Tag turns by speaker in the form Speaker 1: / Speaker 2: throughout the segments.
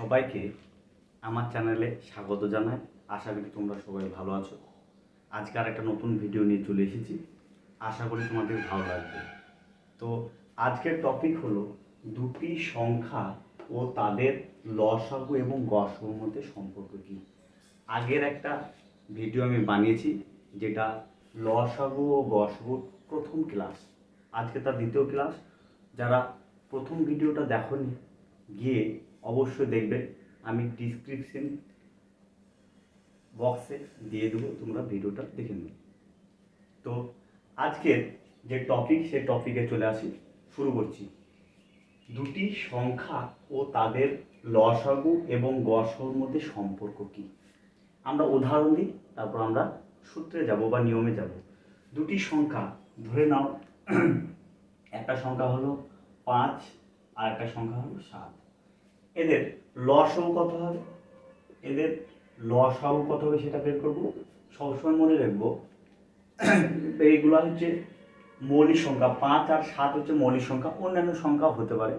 Speaker 1: সবাইকে আমার চ্যানেলে স্বাগত জানাই। আশা করি তোমরা সবাই ভালো আছো। আজকে আর একটা নতুন ভিডিও নিয়ে চলে এসেছি। আশা করি তোমাদের ভালো লাগবে। তো আজকের টপিক হলো দুটি সংখ্যা ও তাদের লসাগু এবং গসাগুর মধ্যে সম্পর্ক কী। আগের একটা ভিডিও আমি বানিয়েছি, যেটা লসাগু ও গসাগুর প্রথম ক্লাস আজকে তার দ্বিতীয় ক্লাস যারা প্রথম ভিডিওটা দেখোনি, গিয়ে অবশ্যই দেখবে। আমি ডিসক্রিপশন বক্সে দিয়ে দেবো, তোমরা ভিডিওটা দেখে নিও তো আজকের যে টপিক সেই টপিকে চলে আসি, শুরু করছি। দুটি সংখ্যা ও তাদের লসাগু এবং গসাগুর মধ্যে সম্পর্ক কী? আমরা উদাহরণ দিই, তারপর আমরা সূত্রে যাব বা নিয়মে যাব। দুটি সংখ্যা, ধরে নাও, একটা সংখ্যা হলো পাঁচ আর একটা সংখ্যা হলো সাত। এদের লসাগু কত হবে? এদের লসাগু কত হবে সেটা বের করব। সবসময় মনে রাখব, এইগুলো হচ্ছে মৌলিক সংখ্যা। পাঁচ আর সাত হচ্ছে মৌলিক সংখ্যা। অন্যান্য সংখ্যা হতে পারে।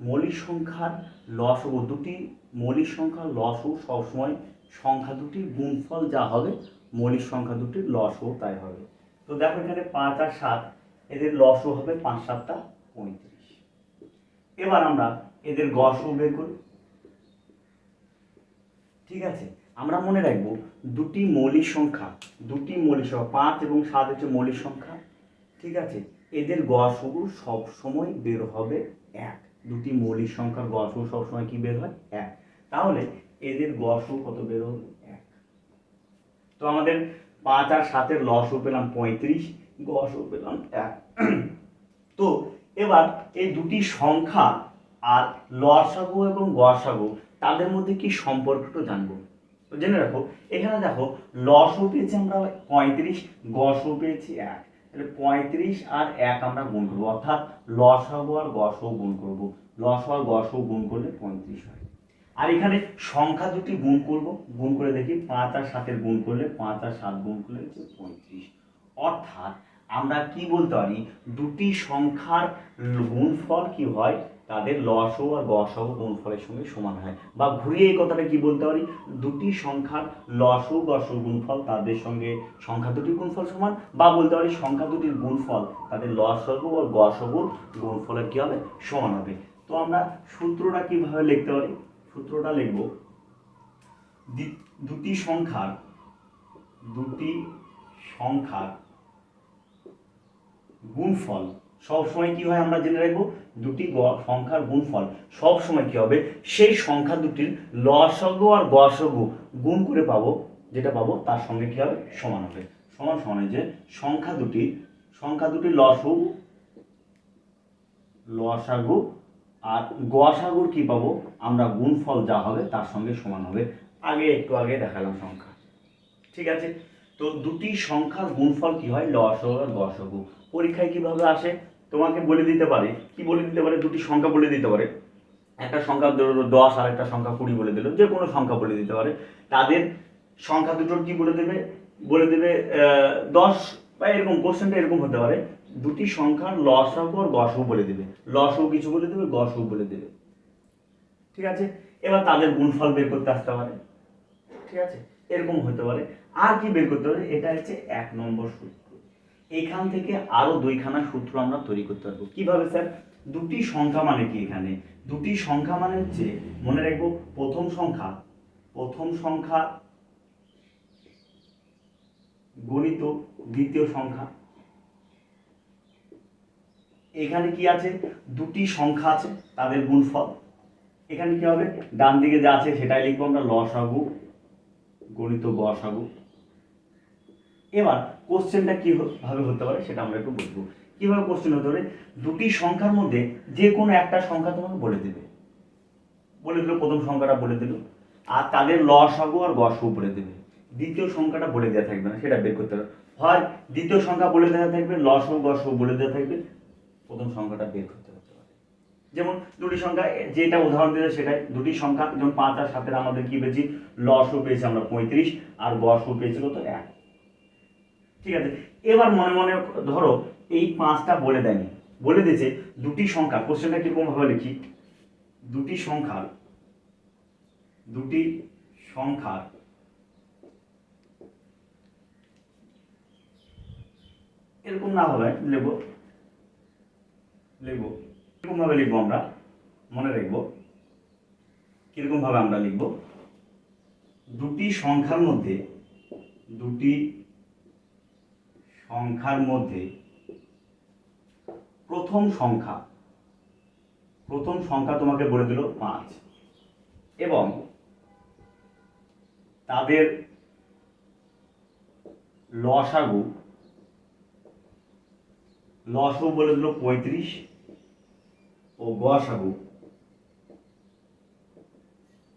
Speaker 1: মৌলিক সংখ্যার লসগু দুটি, মৌলিক সংখ্যার লসগু সবসময় সংখ্যা দুটির গুণফল যা হবে, মৌলিক সংখ্যা দুটির লসগু তাই হবে। তো দেখো এখানে পাঁচ আর সাত, এদের লসগু হবে পাঁচ সাতটা পঁয়ত্রিশ। এবার আমরা এদের গসও বের করি। ঠিক আছে? আমরা মনে রাখব, দুটি মৌলিক সংখ্যা, দুটি মৌলিক সংখ্যা, পাঁচ এবং সাত হচ্ছে মৌলিক সংখ্যা, ঠিক আছে? এদের গসগু সব সময় বের হবে এক। দুটি মৌলিক সংখ্যার গসগু সবসময় কি বের হয়? এক। তাহলে এদের গসগু কত বের হবে? এক। তো আমাদের পাঁচ আর সাতের লসও পেলাম পঁয়ত্রিশ, গসও পেলাম এক। তো এবার এই দুটি সংখ্যা আর লসাগু এবং গসাগু তাদের মধ্যে কি সম্পর্কটা জানব? জেনে রাখো, এখানে দেখো লসও পেয়েছি আমরা পঁয়ত্রিশ গসও পেয়েছি এক। তাহলে পঁয়ত্রিশ আর এক আমরা গুণ করব, অর্থাৎ লসাগু আর গসও গুণ করব। লস আর গসও গুণ করলে পঁয়ত্রিশ হয়। আর এখানে সংখ্যা দুটি গুণ করব, গুণ করে দেখি, পাঁচ আর সাতের গুণ করলে পাঁচ আর সাত গুণ করলে হচ্ছে পঁয়ত্রিশ। অর্থাৎ আমরা কি বলতে পারি, দুটি সংখ্যার গুণফল কি হয়? তাদের লসও আর গসও গুণফলের সঙ্গে সমান হয়। বা ঘুরিয়ে এই কথাটা কি বলতে পারি? দুটি সংখ্যার লসও, গসও গুণফল তাদের সঙ্গে সংখ্যা দুটির গুণফল সমান। বা বলতে পারি সংখ্যা দুটির গুণফল তাদের লস লসগু আর গসগুর গুণফলের কি হবে? সমান হবে। তো আমরা সূত্রটা কীভাবে লিখতে পারি? সূত্রটা লিখব। দুটি সংখ্যার দুটি সংখ্যার গুণফল সব সময় কি হয় আমরা জেনে রাখব? দুটি সংখ্যার গুণফল সব সময় কি হবে? সেই সংখ্যা দুটির লসগু আর গসগু গুণ করে পাবো, যেটা পাবো তার সঙ্গে কি হবে? সমান হবে। সমান সমান যে সংখ্যা দুটি সংখ্যা দুটি লসগু, লসাগু আর গসাগুর কি পাবো? আমরা গুণফল যা হবে তার সঙ্গে সমান হবে। আগে একটু আগে দেখালাম সংখ্যা। ঠিক আছে? তো দুটি সংখ্যার গুণফল কি হয়? লসাগু আর গসাগু। পরীক্ষায় কীভাবে আসে? তোমাকে বলে দিতে পারে। কি বলে দিতে পারে? দুটি সংখ্যা বলে দিতে পারে। একটা সংখ্যা দশ আর একটা সংখ্যা কুড়ি বলে দিল। যে কোনো সংখ্যা বলে দিতে পারে। তাদের সংখ্যা দুটোর কি বলে দেবে? বলে দেবে দশ বা এরকম কোশ্চেনটা এরকম হতে পারে। দুটি সংখ্যার লসাগু আর গসাগু বলে দেবে। লসাগু কিছু বলে দেবে গসাগু বলে দেবে। ঠিক আছে? এবার তাদের গুণফল বের করতে আসতে পারে। ঠিক আছে? এরকম হতে পারে। আর কি বের করতে পারে? এটা হচ্ছে এক নম্বর সূত্র। এখান থেকে আরও দুইখানা সূত্র আমরা তৈরি করতে পারব। কীভাবে, স্যার? দুটি সংখ্যা মানে কি এখানে? দুটি সংখ্যা মানে হচ্ছে, মনে রাখব, প্রথম সংখ্যা প্রথম সংখ্যা গণিত, দ্বিতীয় সংখ্যা। এখানে কি আছে? দুটি সংখ্যা আছে, তাদের গুণফল। এখানে কি হবে? ডান দিকে যা আছে সেটাই লিখব আমরা, লসাগু, গণিত গসাগু এবার কোশ্চেনটা কি হ- ভাবে হতে পারে সেটা আমরা একটু বুঝব। কীভাবে কোশ্চেন হতে পারে? দুটি সংখ্যার মধ্যে যে কোনো একটা সংখ্যা তোমাকে বলে দেবে। বলে দিল, প্রথম সংখ্যাটা বলে দিল। আর তাদের লসাগু আর গসাগু বলে দেবে। দ্বিতীয় সংখ্যাটা বলে দেওয়া থাকবে না, সেটা বের করতে হবে। হয় দ্বিতীয় সংখ্যা বলে দেওয়া থাকবে লসাগু গসাগু বলে দেওয়া থাকবে, প্রথম সংখ্যাটা বের করতে পারে যেমন দুটি সংখ্যা, যেটা উদাহরণ দিলে সেটাই। দুটি সংখ্যা, যেমন পাঁচ আর সাতের আমাদের কি পেয়েছি? লসও পেয়েছি আমরা পঁয়ত্রিশ, আর গসও পেয়েছি কত? এক। ঠিক আছে? এবার মনে মনে ধরো, এই পাঁচটা বলে দেয়নি। বলে দিয়েছে, দুটি সংখ্যা কোশ্চেনটা কীরকম ভাবে লিখি? দুটি সংখ্যার দুটি সংখ্যার, এরকম না হবে, লিখব। লিখব। এরকম ভাবে লিখব আমরা? মনে রাখব। কীরকম ভাবে আমরা লিখব? দুটি সংখ্যার মধ্যে দুটি সংখ্যার মধ্যে প্রথম সংখ্যা প্রথম সংখ্যা তোমাকে বলে দিল পাঁচ। এবং তাদের লসাগু লসাগু বলে দিল পঁয়ত্রিশ ও গসাগু।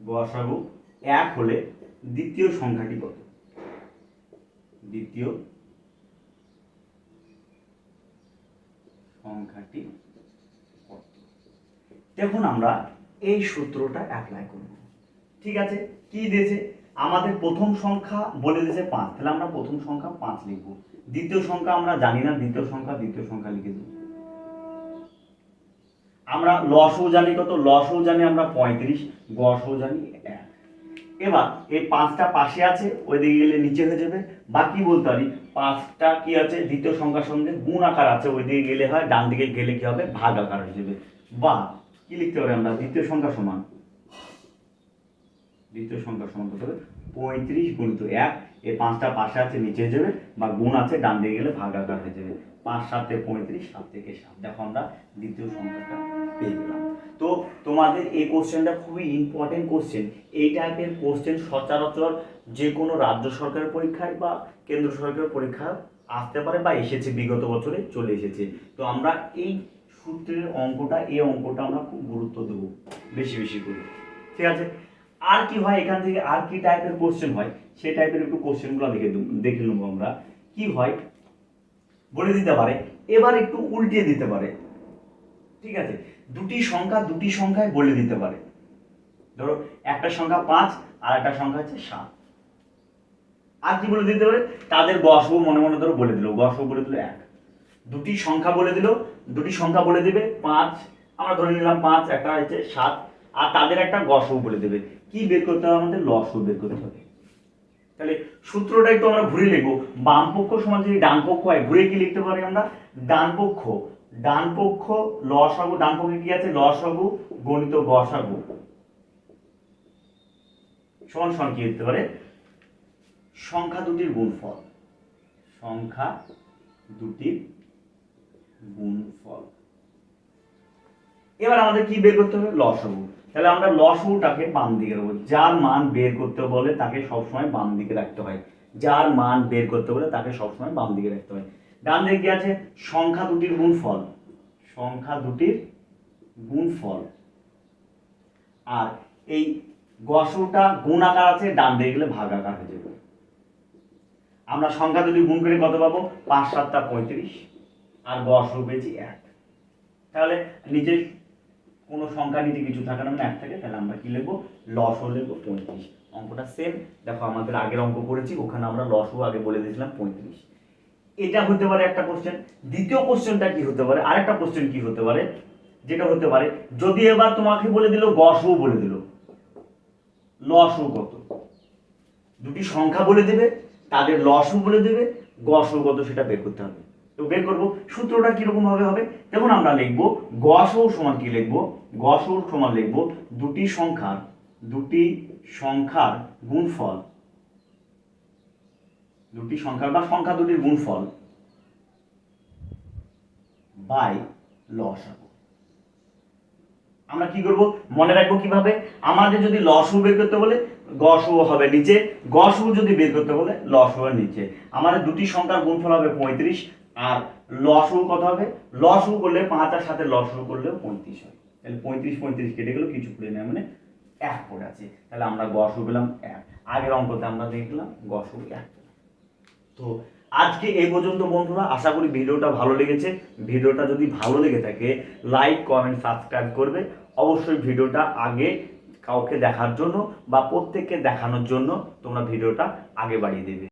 Speaker 1: গসাগু এক হলে দ্বিতীয় সংখ্যাটি কত? দ্বিতীয় সংখ্যাটি কত? দেখুন আমরা এই সূত্রটা অ্যাপ্লাই করব। ঠিক আছে? কি দিয়েছে? আমাদের প্রথম সংখ্যা বলে দিয়েছে পাঁচ। তাহলে আমরা প্রথম সংখ্যা পাঁচ লিখব। দ্বিতীয় সংখ্যা আমরা জানি না, দ্বিতীয় সংখ্যা দ্বিতীয় সংখ্যা লিখে দেব আমরা লসও জানি কত? লসও জানি আমরা পঁয়ত্রিশ, গসও জানি এক। এবার এই পাঁচটা পাশে আছে, ওইদিকে গেলে নিচে হয়ে যাবে। বাকি বলতে পারি পাঁচটা কি আছে? দ্বিতীয় সংখ্যার সঙ্গে গুণ আকার আছে, ওই দিকে গেলে হয়, ডান দিকে গেলে কি হবে? ভাগ আকার হিসেবে। বা, কি লিখতে পারি আমরা? দ্বিতীয় সংখ্যা সমান। দ্বিতীয় সংখ্যা সমান কত হবে? পঁয়ত্রিশ গুণিত এক। এই পাঁচটা পাশে আছে, নিচে যাবে, বা গুণ আছে, ডান দিকে গেলে ভাগ আকার হয়ে যাবে। পাঁচ সাতে পঁয়ত্রিশ সাত থেকে সাত। দেখো আমরা দ্বিতীয় সংখ্যাটা পেয়ে গেলাম। তো তোমাদের এই কোশ্চেনটা খুবই ইম্পর্টেন্ট কোশ্চেন এই টাইপের কোশ্চেন সচরাচর যে কোনো রাজ্য সরকারের পরীক্ষায় বা কেন্দ্র সরকারের পরীক্ষা আসতে পারে বা এসেছে, বিগত বছরে চলে এসেছে। তো আমরা এই সূত্রের অঙ্কটা, এই অঙ্কটা আমরা খুব গুরুত্ব দেবো বেশি বেশি করে। ঠিক আছে? আর কি হয় এখান থেকে? আর কি টাইপের কোশ্চেন হয়? সেই টাইপের একটু কোশ্চেনগুলো দেখে দেখে নেব আমরা। কি হয়? বলে দিতে পারে। এবার একটু উল্টিয়ে দিতে পারে। ঠিক আছে? দুটি সংখ্যা দুটি সংখ্যায় বলে দিতে পারে। ধরো, একটা সংখ্যা পাঁচ, আর একটা সংখ্যা হচ্ছে সাত। আর কি বলে দিতে পারে? তাদের গসব মনে মনে ধরো বলে দিল, গসব বলে দিল এক। দুটি সংখ্যা বলে দিল, দুটি সংখ্যা বলে দিবে পাঁচ। আমরা ধরে নিলাম পাঁচ, একটা হচ্ছে সাত, আর তাদের একটা গসব বলে দেবে। কি বের করতে হবে? আমাদের লসও বের করতে হবে। তাহলে সূত্রটা একটু আমরা ঘুরে লিখব। বাম পক্ষ সমান যদি ডান পক্ষ হয়, ঘুরে কি লিখতে পারি আমরা? ডান পক্ষ। ডান পক্ষ লসাগু ডান পক্ষে কি আছে? লসাগু গণিত গসাগু সমান সমান কি লিখতে পারে? সংখ্যা দুটির গুণফল। সংখ্যা দুটির গুণফল। এবার আমাদের কি বের করতে হবে? লসাগু তাহলে আমরা লসাগুটাকে বাম দিকে রাখব যার মান বের করতে বলে তাকে সবসময় বাম দিকে রাখতে হয়। যার মান বের করতে বলে তাকে সবসময় বাম দিকে রাখতে হয়। ডান দিকে আছে? সংখ্যা দুটির গুণফল। সংখ্যা দুটির গুণফল। আর এই গসটা গুণ আকার আছে, ডান দিকে গেলে ভাগ আকার হয়ে যাবে। আমরা সংখ্যা দুটি গুণ করে কত পাবো? পাঁচ, সাতটা, পঁয়ত্রিশ। আর গসও পেয়েছি এক। তাহলে নিচে কোনো সংখ্যা নিচে কিছু থাকে না মানে এক থাকে, তাহলে আমরা কি লিখব? লসও লিখব, পঁয়ত্রিশ। অঙ্কটা সেম দেখো আমাদের আগের অঙ্ক করেছি, ওখানে আমরা লসও আগে বলে দিয়েছিলাম, পঁয়ত্রিশ। এটা হতে পারে একটা কোশ্চেন দ্বিতীয় কোশ্চেনটা কি হতে পারে? আরেকটা কোশ্চেন কি হতে পারে? যেটা হতে পারে, যদি এবার তোমাকে বলে দিল, গসও বলে দিল। লসও কত? দুটি সংখ্যা বলে দেবে, তাদের লসও বলে দেবে, গসও কত সেটা বের করতে হবে। তো বের করব। সূত্রটা কীরকম ভাবে হবে? দেখুন আমরা লিখব গসও সমান কি লিখব? গসও সমান লিখব দুটি সংখ্যার দুটি সংখ্যার গুণফল। দুটি সংখ্যার বা সংখ্যা দুটির গুণফল বাই লসাগু আমরা কি করব? মনে রাখব কীভাবে? আমাদের যদি লসু বের করতে বলে, গসু হবে নিচে, গসু যদি বের করতে বলে, লসু হবে নিচে। আমাদের দুটি সংখ্যার গুণফল হবে পঁয়ত্রিশ আর লসু কত হবে? লসু করলে পাঁচ আর সাথে লসু করলে পঁয়ত্রিশ হয়। তাহলে পঁয়ত্রিশ পঁয়ত্রিশ কেটে গেল, কিছু পড়ে নেয় মানে এক পড়ে আছে। তাহলে আমরা গসু পেলাম এক। আগের অঙ্কতে আমরা দেখলাম গসু এক। তো আজকে এই পর্যন্ত বন্ধুরা, আশা করি ভিডিওটা ভালো লেগেছে। ভিডিওটা যদি ভালো লেগে থাকে, লাইক, কমেন্ট, সাবস্ক্রাইব করবে। অবশ্যই ভিডিওটা আগে কাউকে দেখার জন্য বা প্রত্যেককে দেখানোর জন্য তোমরা ভিডিওটা আগে বাড়িয়ে দেবে।